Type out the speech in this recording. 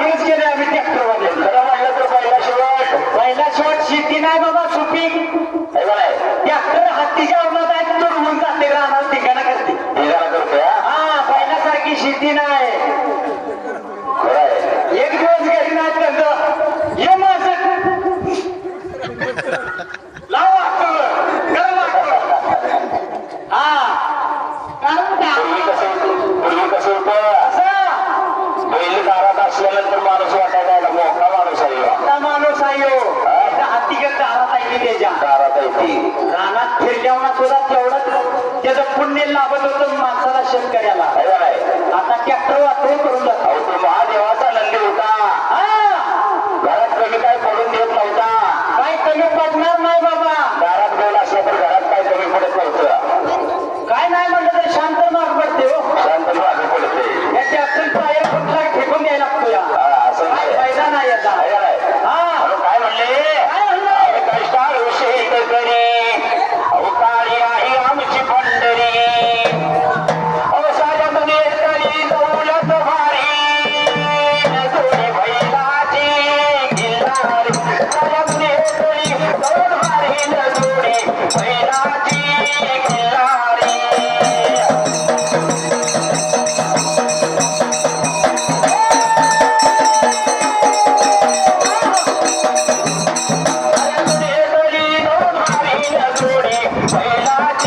तेच गेले आम्ही ट्रॅक्टरवाले खरं म्हणलं तर पहिला शेवट. पहिला शेवट शेती नाही बाबा सुपी ट्रॅक्टर हत्तीच्या अंमलात आहेत तर होऊन जाते राहणार ठिकाणा करते. हा? पहिल्यासारखी शेती नाही. एक दिवस घरी नाही कंद ये माझं माणूस आहे हाती घेत दारात आहे त्याच्या? दारात आहे रानात फिरल्यावर सुद्धा तेवढंच त्याचं पुण्य लाभत होतं माणसाला शेतकऱ्याला. आता ट्रॅक्टर वाचवून करून जातो 回来